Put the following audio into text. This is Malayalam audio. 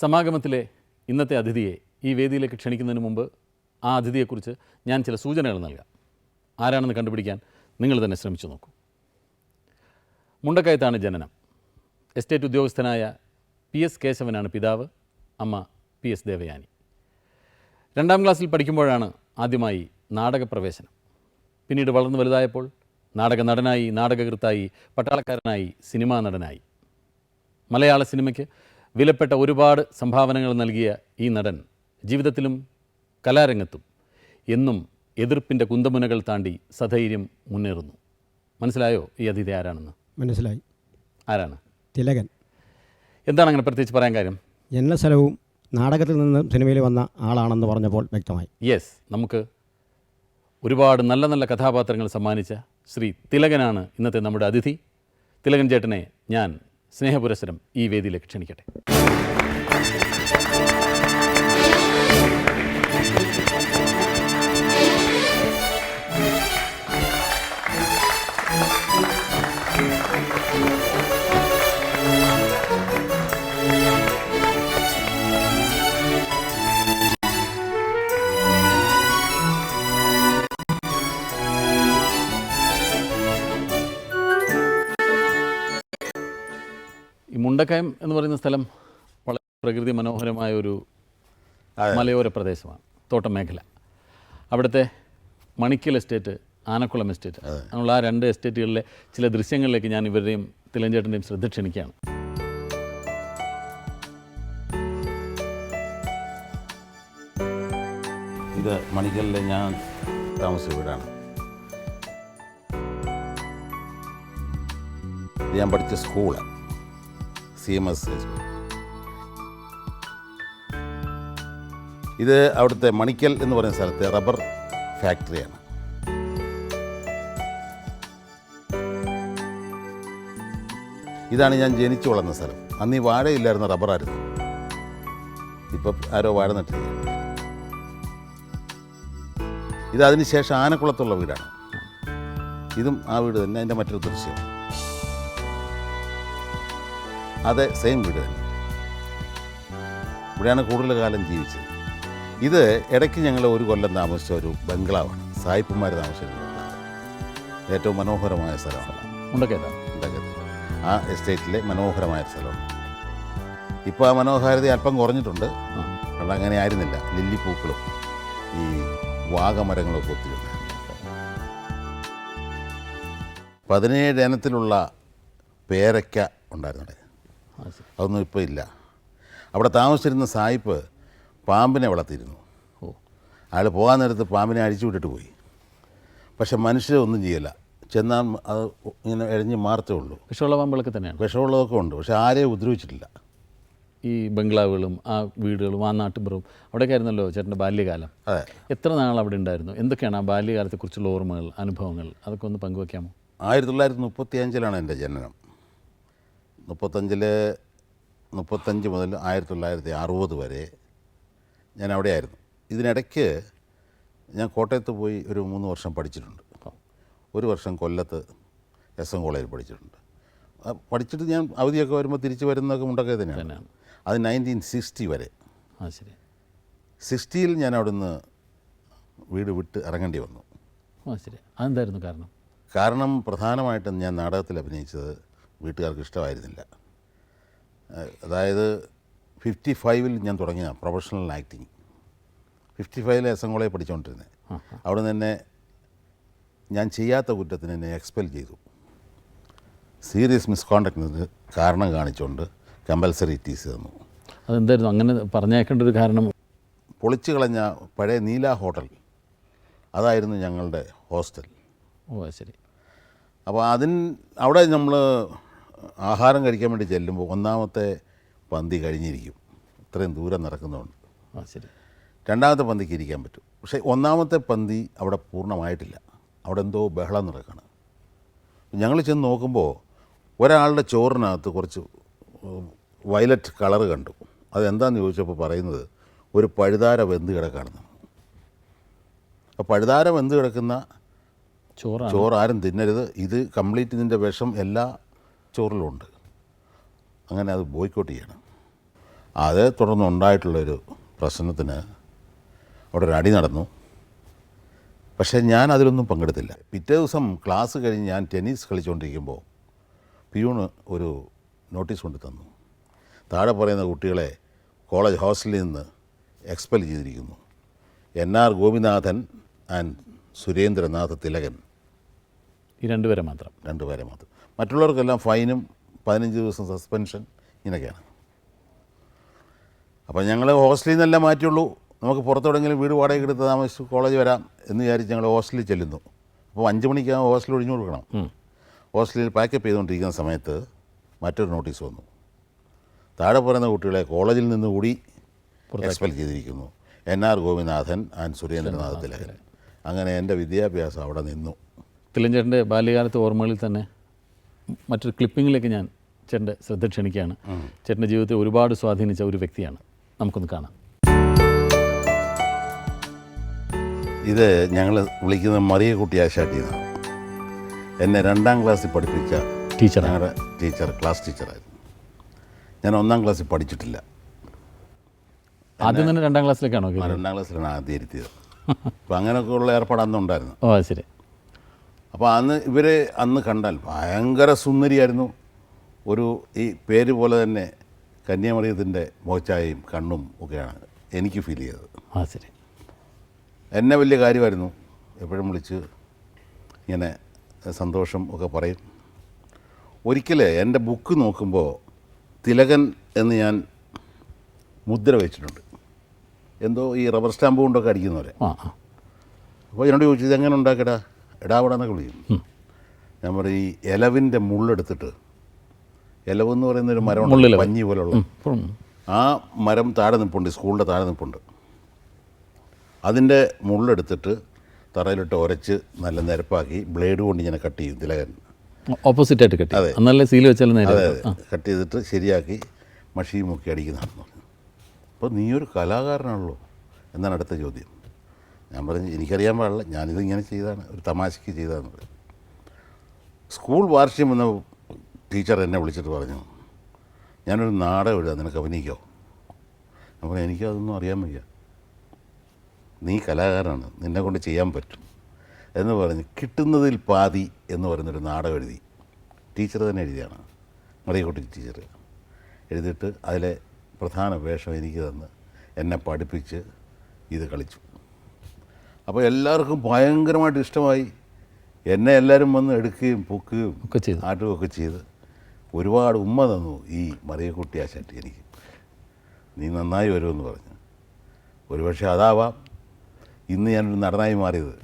സമാഗമത്തിലെ ഇന്നത്തെ അതിഥിയെ ഈ വേദിയിലേക്ക് ക്ഷണിക്കുന്നതിന് മുമ്പ് ആ അതിഥിയെക്കുറിച്ച് ഞാൻ ചില സൂചനകൾ നൽകാം. ആരാണെന്ന് കണ്ടുപിടിക്കാൻ നിങ്ങൾ തന്നെ ശ്രമിച്ചു നോക്കൂ. മുണ്ടക്കയത്താണ് ജനനം. എസ്റ്റേറ്റ് ഉദ്യോഗസ്ഥനായ പി എസ് കേശവനാണ് പിതാവ് അമ്മ പി എസ് ദേവയാനി. രണ്ടാം ക്ലാസ്സിൽ പഠിക്കുമ്പോഴാണ് ആദ്യമായി നാടകപ്രവേശനം. പിന്നീട് വളർന്നു വലുതായപ്പോൾ നാടക നടനായി നാടകകൃത്തായി പട്ടാളക്കാരനായി സിനിമാ നടനായി. മലയാള സിനിമയ്ക്ക് വിലപ്പെട്ട ഒരുപാട് സംഭാവനകൾ നൽകിയ ഈ നടൻ ജീവിതത്തിലും കലാരംഗത്തും എന്നും എതിർപ്പിന്റെ കുന്തമുനകൾ താണ്ടി സധൈര്യം മുന്നേറുന്നു. മനസ്സിലായോ ഈ അതിഥി ആരാണെന്ന്? മനസ്സിലായി. ആരാണ്? തിലകൻ. എന്താണ് അങ്ങനെ പ്രത്യേകിച്ച് പറയാൻ കാര്യം? ജനനസ്ഥലവും നാടകത്തിൽ നിന്ന് സിനിമയിൽ വന്ന ആളാണെന്ന് പറഞ്ഞപ്പോൾ വ്യക്തമായി. യെസ് നമുക്ക് ഒരുപാട് നല്ല നല്ല കഥാപാത്രങ്ങൾ സമ്മാനിച്ച ശ്രീ തിലകനാണ് ഇന്നത്തെ നമ്മുടെ അതിഥി. തിലകൻ ചേട്ടനെ ഞാൻ സ്നേഹപുരസരം ഈ വേദിയിലേക്ക് ക്ഷണിക്കട്ടെ. മുണ്ടക്കയം എന്ന് പറയുന്ന സ്ഥലം വളരെ പ്രകൃതി മനോഹരമായ ഒരു മലയോര പ്രദേശമാണ് തോട്ടം മേഖല. അവിടുത്തെ മണിക്കൽ എസ്റ്റേറ്റ് ആനക്കുളം എസ്റ്റേറ്റ് അങ്ങനെയുള്ള ആ രണ്ട് എസ്റ്റേറ്റുകളിലെ ചില ദൃശ്യങ്ങളിലേക്ക് ഞാൻ ഇവരുടെയും തിലഞ്ചേട്ടന്റെയും ശ്രദ്ധ ക്ഷണിക്കുകയാണ്. ഇത് മണിക്കലിലെ ഞാൻ താമസിച്ച വീടാണ്. ഞാൻ പഠിച്ച സ്കൂൾ. സി എം എസ് ഇത് അവിടുത്തെ മണിക്കൽ എന്ന് പറയുന്ന സ്ഥലത്തെ റബ്ബർ ഫാക്ടറിയാണ്. ഇതാണ് ഞാൻ ജനിച്ചു വളർന്ന സ്ഥലം. അന്ന് ഈ വാഴയില്ലായിരുന്ന റബ്ബറായിരുന്നു. ഇപ്പം ആരോ വാഴ നട്ടില്ല ഇത് അതിനുശേഷം ആനക്കുളത്തുള്ള വീടാണ്. ഇതും ആ വീട് തന്നെ അതിന്റെ മറ്റൊരു ദൃശ്യം. അതെ സെയിം വീട് തന്നെ. ഇവിടെയാണ് കൂടുതൽ കാലം ജീവിച്ചത്. ഇത് ഇടയ്ക്ക് ഞങ്ങൾ ഒരു കൊല്ലം താമസിച്ച ഒരു ബംഗ്ലാവാണ്. സായിപ്പന്മാർ താമസിച്ചിരുന്ന ഏറ്റവും മനോഹരമായ സ്ഥലമാണ്. ആ എസ്റ്റേറ്റിലെ മനോഹരമായ സ്ഥലമാണ്. ഇപ്പോൾ ആ മനോഹാരിത അല്പം കുറഞ്ഞിട്ടുണ്ട്. അവിടെ അങ്ങനെ ആയിരുന്നില്ല. ലില്ലിപ്പൂക്കളും ഈ വാഗമരങ്ങളൊക്കെ ഒത്തിരി പതിനേഴ് ഇനത്തിലുള്ള പേരയ്ക്ക ഉണ്ടായിരുന്നു അവിടെ. ആ ശരി അതൊന്നും ഇപ്പോൾ ഇല്ല. അവിടെ താമസിച്ചിരുന്ന സായിപ്പ് പാമ്പിനെ വളർത്തിയിരുന്നു. ഓ. അയാൾ പോകാൻ നേരത്ത് പാമ്പിനെ അഴിച്ചു വിട്ടിട്ട് പോയി. പക്ഷെ മനുഷ്യരെ ഒന്നും ചെയ്യില്ല. ചെന്നാൽ അത് ഇങ്ങനെ എഴിഞ്ഞ് മാറത്തേ ഉള്ളൂ. വിഷമുള്ള പാമ്പുകളൊക്കെ തന്നെയാണ്. വിഷമുള്ളതൊക്കെ ഉണ്ട്. പക്ഷെ ആരെയും ഉപദ്രവിച്ചിട്ടില്ല. ഈ ബംഗ്ലാവുകളും ആ വീടുകളും ആ നാട്ടുമ്പുറവും അവിടെയൊക്കെ ആയിരുന്നല്ലോ ചേട്ടന്റെ ബാല്യകാലം? അതെ. എത്ര നാൾ അവിടെ ഉണ്ടായിരുന്നു? എന്തൊക്കെയാണ് ആ ബാല്യകാലത്തെക്കുറിച്ചുള്ള ഓർമ്മകൾ അനുഭവങ്ങൾ? അതൊക്കെ ഒന്ന് പങ്കുവയ്ക്കാമോ ആയിരത്തി തൊള്ളായിരത്തി മുപ്പത്തി അഞ്ചിലാണ് എന്റെ ജനനം. മുപ്പത്തഞ്ചിൽ മുപ്പത്തഞ്ച് മുതൽ ആയിരത്തി തൊള്ളായിരത്തി അറുപത് വരെ ഞാൻ അവിടെ ആയിരുന്നു ഇതിനിടയ്ക്ക് ഞാൻ കോട്ടയത്ത് പോയി ഒരു മൂന്ന് വർഷം പഠിച്ചിട്ടുണ്ട്. ഒരു വർഷം കൊല്ലത്ത് എസ് എം കോളേജിൽ പഠിച്ചിട്ടുണ്ട്. പഠിച്ചിട്ട് ഞാൻ അവധിയൊക്കെ വരുമ്പോൾ തിരിച്ച് വരുന്നതൊക്കെ മുണ്ടൊക്കെ തന്നെയാണ്. തന്നെയാണ്. അത് നയന്റീൻ സിക്സ്റ്റി വരെ. ആ ശരി. സിക്സ്റ്റിയിൽ ഞാൻ അവിടുന്ന് വീട് വിട്ട് ഇറങ്ങേണ്ടി വന്നു. ആ ശരി. അതെന്തായിരുന്നു കാരണം? കാരണം പ്രധാനമായിട്ടും ഞാൻ നാടകത്തിൽ അഭിനയിച്ചത് വീട്ടുകാർക്ക് ഇഷ്ടമായിരുന്നില്ല. അതായത് ഫിഫ്റ്റി ഫൈവിൽ ഞാൻ തുടങ്ങിയ പ്രൊഫഷണൽ ആക്ടിങ്. ഫിഫ്റ്റി ഫൈവിൽ എസ് എൻ കോളേജ് പഠിച്ചുകൊണ്ടിരുന്നത് അവിടെ നിന്ന് ഞാൻ ചെയ്യാത്ത കുറ്റത്തിന് എന്നെ എക്സ്പെൽ ചെയ്തു. സീരിയസ് മിസ്കോണ്ടക്റ്റിന് കാരണം കാണിച്ചുകൊണ്ട് കമ്പൽസറി ടീസ് തന്നു. അതെന്തായിരുന്നു? അങ്ങനെ പറഞ്ഞേക്കേണ്ട ഒരു കാരണം? പൊളിച്ചു കളഞ്ഞ പഴയ നീല ഹോട്ടൽ. അതായിരുന്നു ഞങ്ങളുടെ ഹോസ്റ്റൽ. ഓ ശരി. അപ്പോൾ അതിന് അവിടെ നമ്മൾ ആഹാരം കഴിക്കാൻ വേണ്ടി ചെല്ലുമ്പോൾ ഒന്നാമത്തെ പന്തി കഴിഞ്ഞിരിക്കും. ഇത്രയും ദൂരം നടക്കുന്നതുകൊണ്ട്. ആ ശരി. രണ്ടാമത്തെ പന്തിക്ക് ഇരിക്കാൻ പറ്റും. പക്ഷേ ഒന്നാമത്തെ പന്തി അവിടെ പൂർണമായിട്ടില്ല. അവിടെ എന്തോ ബഹളം നടക്കുകയാണ് ഞങ്ങൾ ചെന്ന് നോക്കുമ്പോൾ ഒരാളുടെ ചോറിനകത്ത് കുറച്ച് വയലറ്റ് കളർ കണ്ടു. അതെന്താണെന്ന് ചോദിച്ചപ്പോൾ പറയുന്നത് ഒരു പഴുതാര വെന്ത് കിടക്കാണെന്ന്. അപ്പോൾ പഴുതാര വെന്ത് കിടക്കുന്ന ചോറ് ചോറ് ആരും തിന്നരുത്. ഇത് കംപ്ലീറ്റ് ഇതിന്റെ വിഷം എല്ലാ ചോറിലും ഉണ്ട് അങ്ങനെ അത് ബോയ്ക്കോട്ട് ചെയ്യണം. അത് തുടർന്നുണ്ടായിട്ടുള്ളൊരു പ്രശ്നത്തിന് അവിടെ ഒരു അടി നടന്നു. പക്ഷേ ഞാൻ അതിലൊന്നും പങ്കെടുത്തില്ല. പിറ്റേ ദിവസം ക്ലാസ് കഴിഞ്ഞ് ഞാൻ ടെന്നീസ് കളിച്ചുകൊണ്ടിരിക്കുമ്പോൾ പിയൂണ് ഒരു നോട്ടീസ് കൊണ്ട് തന്നു. താഴെ പറയുന്ന കുട്ടികളെ കോളേജ് ഹോസ്റ്റലിൽ നിന്ന് എക്സ്പെൽ ചെയ്തിരിക്കുന്നു. N R Gopinathan and Surendranath Thilakan. ഈ രണ്ടുപേരെ മാത്രം. രണ്ടുപേരെ മാത്രം. മറ്റുള്ളവർക്കെല്ലാം ഫൈനും പതിനഞ്ച് ദിവസം സസ്പെൻഷൻ ഇങ്ങനെയൊക്കെയാണ്. അപ്പോൾ ഞങ്ങൾ ഹോസ്റ്റലിൽ നിന്നെല്ലാം മാറ്റിയുള്ളൂ. നമുക്ക് പുറത്തെവിടെങ്കിലും വീട് വാടകയ്ക്ക് എടുത്ത് താമസിച്ച് കോളേജ് വരാം എന്ന് വിചാരിച്ച് ഞങ്ങൾ ഹോസ്റ്റലിൽ ചെല്ലുന്നു. അപ്പോൾ അഞ്ച് മണിക്കാകും ഹോസ്റ്റൽ ഒഴിഞ്ഞു കൊടുക്കണം. ഹോസ്റ്റലിൽ പാക്കപ്പ് ചെയ്തുകൊണ്ടിരിക്കുന്ന സമയത്ത് മറ്റൊരു നോട്ടീസ് വന്നു. താഴെ പറയുന്ന കുട്ടികളെ കോളേജിൽ നിന്ന് കൂടി എക്സ്പെൽ ചെയ്തിരിക്കുന്നു. N R Gopinathan and Surendranath Thilakan. അങ്ങനെ എന്റെ വിദ്യാഭ്യാസം അവിടെ നിന്നു. തിലഞ്ചേട്ടന്റെ ബാല്യകാലത്ത് ഓർമ്മകളിൽ തന്നെ മറ്റൊരു ക്ലിപ്പിങ്ങിലേക്ക് ഞാൻ ചേട്ടന്റെ ശ്രദ്ധ ക്ഷണിക്കുകയാണ്. ചേട്ടന്റെ ജീവിതത്തെ ഒരുപാട് സ്വാധീനിച്ച ഒരു വ്യക്തിയാണ്. നമുക്കൊന്ന് കാണാം. ഇത് ഞങ്ങൾ വിളിക്കുന്നത് മറിയ കുട്ടി ആശാട്ടി എന്നാണ് എന്നെ രണ്ടാം ക്ലാസ്സിൽ പഠിപ്പിച്ച ടീച്ചർ ഞങ്ങളുടെ ടീച്ചർ ക്ലാസ് ടീച്ചറായിരുന്നു. ഞാൻ ഒന്നാം ക്ലാസ്സിൽ പഠിച്ചിട്ടില്ല. ആദ്യം തന്നെ രണ്ടാം ക്ലാസ്സിലേക്കാണോ രണ്ടാം ക്ലാസ്സിലാണ് ആദ്യം ഇരുത്തിയത്. അപ്പോൾ അങ്ങനെയൊക്കെയുള്ള ഏർപ്പാട് അന്ന് ഉണ്ടായിരുന്നു ഓ ശരി. അപ്പോൾ അന്ന് ഇവരെ അന്ന് കണ്ടാൽ ഭയങ്കര സുന്ദരിയായിരുന്നു. ഒരു ഈ പേര് പോലെ തന്നെ കന്യാമറിയത്തിന്റെ മോച്ചായും കണ്ണും ഒക്കെയാണ് എനിക്ക് ഫീൽ ചെയ്തത്. ആ ശരി. എന്നെ വലിയ കാര്യമായിരുന്നു. എപ്പോഴും വിളിച്ച് ഇങ്ങനെ സന്തോഷം ഒക്കെ പറയും. ഒരിക്കൽ എന്റെ ബുക്ക് നോക്കുമ്പോൾ തിലകൻ എന്ന് ഞാൻ മുദ്ര വെച്ചിട്ടുണ്ട്. എന്തോ ഈ റബ്ബർ സ്റ്റാമ്പ് കൊണ്ടൊക്കെ അടിക്കുന്നവരെ. അപ്പോൾ എന്നോട് ചോദിച്ചു എങ്ങനെ ഉണ്ടാക്കടാ? എടാവിടാന്നൊക്കെ വിളിക്കും ഞാൻ പറയും ഈ ഇലവിന്റെ മുള്ളെടുത്തിട്ട് ഇലവെന്ന് പറയുന്ന ഒരു മരമുണ്ട്. പഞ്ഞി പോലുള്ള ആ മരം താഴെ നിൽപ്പുണ്ട് സ്കൂളിന്റെ താഴെ നിൽപ്പുണ്ട് അതിന്റെ മുള്ളെടുത്തിട്ട് തറയിലിട്ട് ഉരച്ച് നല്ല നിരപ്പാക്കി ബ്ലേഡ് കൊണ്ട് ഇങ്ങനെ കട്ട് ചെയ്യും തിലകൻ. ഓപ്പോസിറ്റ് ആയിട്ട് കട്ട് അതെ. നല്ല സീൽ വെച്ചാൽ അതെ അതെ. കട്ട് ചെയ്തിട്ട് ശരിയാക്കി മഷി മുക്കി അടിക്കുന്നതാണെന്ന് പറഞ്ഞു. അപ്പോൾ നീ ഒരു കലാകാരനാണല്ലോ എന്നാണ് അടുത്ത ചോദ്യം. ഞാൻ പറഞ്ഞു എനിക്കറിയാൻ പാടില്ല. ഞാനിത് ഇങ്ങനെ ചെയ്താണ് ഒരു തമാശയ്ക്ക് ചെയ്താന്ന് പറയും സ്കൂൾ വാർഷികം എന്ന ടീച്ചർ എന്നെ വിളിച്ചിട്ട് പറഞ്ഞു ഞാനൊരു നാടകം എഴുതാം നിനക്ക് അഭിനയിക്കോ? ഞാൻ പറഞ്ഞു എനിക്കതൊന്നും അറിയാൻ വയ്യ. നീ കലാകാരനാണ്. നിന്നെ കൊണ്ട് ചെയ്യാൻ പറ്റും. എന്ന് പറഞ്ഞ് കിട്ടുന്നതിൽ പാതി എന്ന് പറയുന്നൊരു നാടകം എഴുതി. ടീച്ചർ തന്നെ എഴുതിയാണ്. മറിയക്കുട്ടി ടീച്ചർ. എഴുതിയിട്ട് അതിലെ പ്രധാന വേഷം എനിക്ക് തന്ന് എന്നെ പഠിപ്പിച്ച് ഇത് കളിച്ചു. അപ്പോൾ എല്ലാവർക്കും ഭയങ്കരമായിട്ട് ഇഷ്ടമായി എന്നെ എല്ലാവരും വന്ന് എടുക്കുകയും പൊക്കുകയും ഒക്കെ ചെയ്തു. ഒക്കെ ചെയ്ത് ഒരുപാട് ഉമ്മ തന്നു ഈ മറിയക്കുട്ടി ആശാട്ടി എനിക്ക്. നീ നന്നായി വരുമെന്ന് പറഞ്ഞു. ഒരുപക്ഷെ അതാവാം. ഇന്ന് ഞാനൊരു നടനായി മാറിയത്.